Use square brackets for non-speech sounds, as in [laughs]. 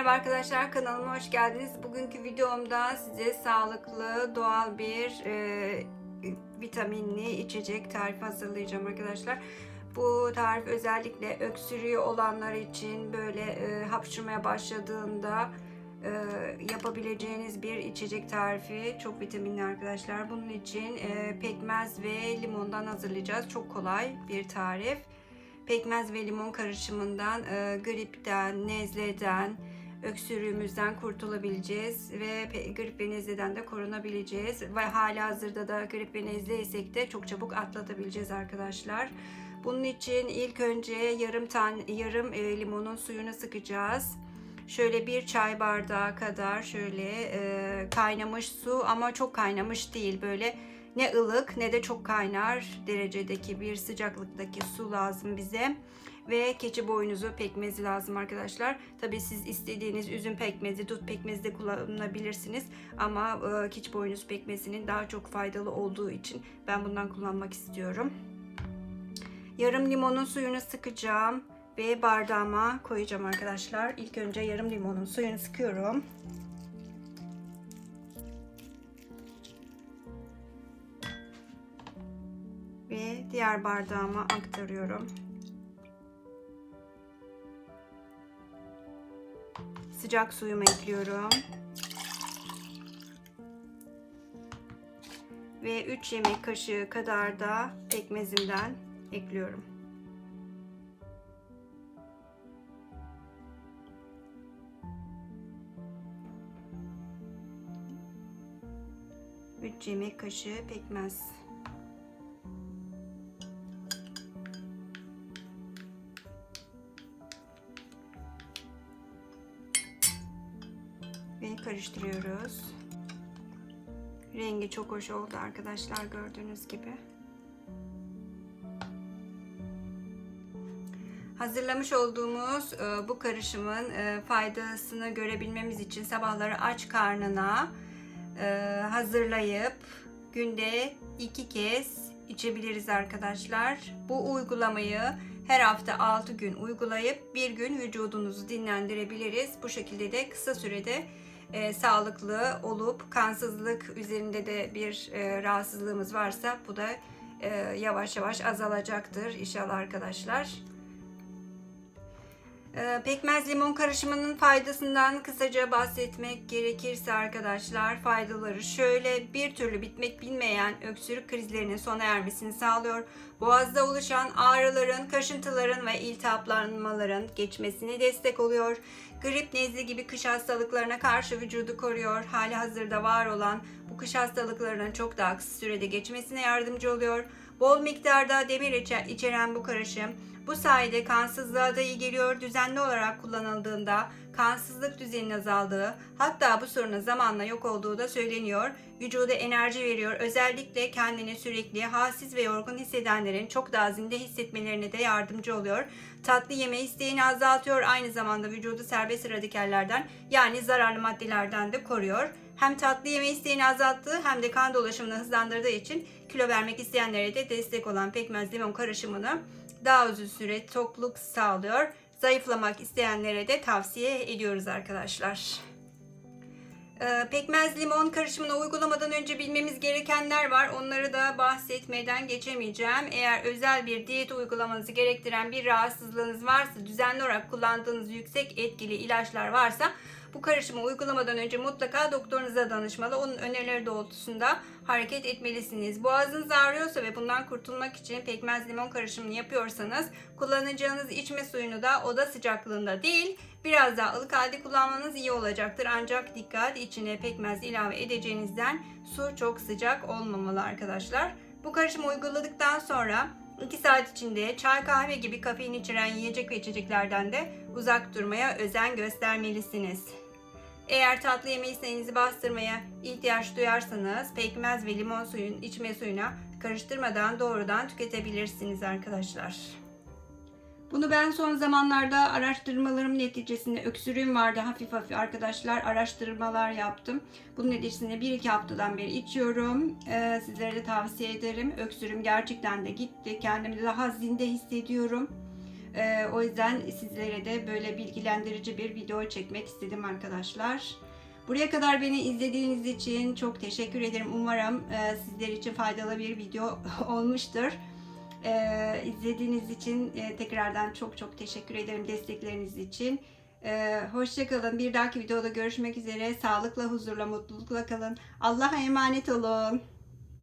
Merhaba arkadaşlar kanalıma hoş geldiniz. Bugünkü videomda size sağlıklı doğal bir e, vitaminli içecek tarifi hazırlayacağım arkadaşlar. Bu tarif özellikle öksürüğü olanlar için böyle e, hapşırmaya başladığında e, yapabileceğiniz bir içecek tarifi. Çok vitaminli arkadaşlar. Bunun için e, pekmez ve limondan hazırlayacağız. Çok kolay bir tarif pekmez ve limon karışımından e, gripten, nezleden, öksürüğümüzden kurtulabileceğiz ve grip ve nezleden de korunabileceğiz. Ve hala hazırda da grip ve nezleysek de çok çabuk atlatabileceğiz arkadaşlar. Bunun için ilk önce yarım tane yarım e, limonun suyunu sıkacağız. Şöyle bir çay bardağı kadar şöyle e, kaynamış su ama çok kaynamış değil böyle ne ılık ne de çok kaynar derecedeki bir sıcaklıktaki su lazım bize. Ve keçi boynuzu pekmezi lazım arkadaşlar. Tabi siz istediğiniz üzüm pekmezi, dut pekmezi de kullanabilirsiniz. Ama e, keçi boynuzu pekmezinin daha çok faydalı olduğu için ben bundan kullanmak istiyorum. Yarım limonun suyunu sıkacağım ve bardağıma koyacağım arkadaşlar. İlk önce yarım limonun suyunu sıkıyorum. Ve diğer bardağıma aktarıyorum. Sıcak suyumu ekliyorum. Ve 3 yemek kaşığı kadar da pekmezimden ekliyorum. Üç yemek kaşığı pekmez. Ve karıştırıyoruz. Rengi çok hoş oldu arkadaşlar gördüğünüz gibi. Hazırlamış olduğumuz e, bu karışımın e, faydasını görebilmemiz için sabahları aç karnına e, hazırlayıp günde iki kez içebiliriz arkadaşlar. Bu uygulamayı her hafta 6 gün uygulayıp bir gün vücudunuzu dinlendirebiliriz. Bu şekilde de kısa sürede e, sağlıklı olup kansızlık üzerinde de bir e, rahatsızlığımız varsa bu da e, yavaş yavaş azalacaktır inşallah arkadaşlar. E, pekmez limon karışımının faydasından kısaca bahsetmek gerekirse arkadaşlar faydaları şöyle bir türlü bitmek bilmeyen öksürük krizlerinin sona ermesini sağlıyor. Boğazda oluşan ağrıların, kaşıntıların ve iltihaplanmaların geçmesine destek oluyor. Grip, nezle gibi kış hastalıklarına karşı vücudu koruyor. Hali hazırda var olan bu kış hastalıklarının çok daha kısa sürede geçmesine yardımcı oluyor. Bol miktarda demir içeren bu karışım bu sayede kansızlığa da iyi geliyor. Düzenli olarak kullanıldığında kansızlık düzeyinin azaldığı, hatta bu sorunun zamanla yok olduğu da söyleniyor. Vücuda enerji veriyor. Özellikle kendini sürekli halsiz ve yorgun hissedenlerin çok daha zinde hissetmelerine de yardımcı oluyor. Tatlı yeme isteğini azaltıyor. Aynı zamanda vücudu serbest radikallerden yani zararlı maddelerden de koruyor. Hem tatlı yeme isteğini azalttığı hem de kan dolaşımını hızlandırdığı için kilo vermek isteyenlere de destek olan pekmez limon karışımını daha uzun süre tokluk sağlıyor. Zayıflamak isteyenlere de tavsiye ediyoruz arkadaşlar. Ee, pekmez limon karışımını uygulamadan önce bilmemiz gerekenler var. Onları da bahsetmeden geçemeyeceğim. Eğer özel bir diyet uygulamanızı gerektiren bir rahatsızlığınız varsa, düzenli olarak kullandığınız yüksek etkili ilaçlar varsa bu karışımı uygulamadan önce mutlaka doktorunuza danışmalı. Onun önerileri doğrultusunda hareket etmelisiniz. Boğazınız ağrıyorsa ve bundan kurtulmak için pekmez limon karışımını yapıyorsanız kullanacağınız içme suyunu da oda sıcaklığında değil biraz daha ılık halde kullanmanız iyi olacaktır. Ancak dikkat içine pekmez ilave edeceğinizden su çok sıcak olmamalı arkadaşlar. Bu karışımı uyguladıktan sonra 2 saat içinde çay kahve gibi kafein içeren yiyecek ve içeceklerden de uzak durmaya özen göstermelisiniz. Eğer tatlı yeme isteğinizi bastırmaya ihtiyaç duyarsanız pekmez ve limon suyun içme suyuna karıştırmadan doğrudan tüketebilirsiniz arkadaşlar. Bunu ben son zamanlarda araştırmalarım neticesinde öksürüğüm vardı hafif hafif arkadaşlar araştırmalar yaptım. Bunun neticesinde 1-2 haftadan beri içiyorum. Ee, sizlere de tavsiye ederim. Öksürüğüm gerçekten de gitti. Kendimi daha zinde hissediyorum. Ee, o yüzden sizlere de böyle bilgilendirici bir video çekmek istedim arkadaşlar. Buraya kadar beni izlediğiniz için çok teşekkür ederim. Umarım e, sizler için faydalı bir video [laughs] olmuştur. Ee, izlediğiniz için e, tekrardan çok çok teşekkür ederim destekleriniz için. Ee, Hoşçakalın. Bir dahaki videoda görüşmek üzere. Sağlıkla, huzurla, mutlulukla kalın. Allah'a emanet olun.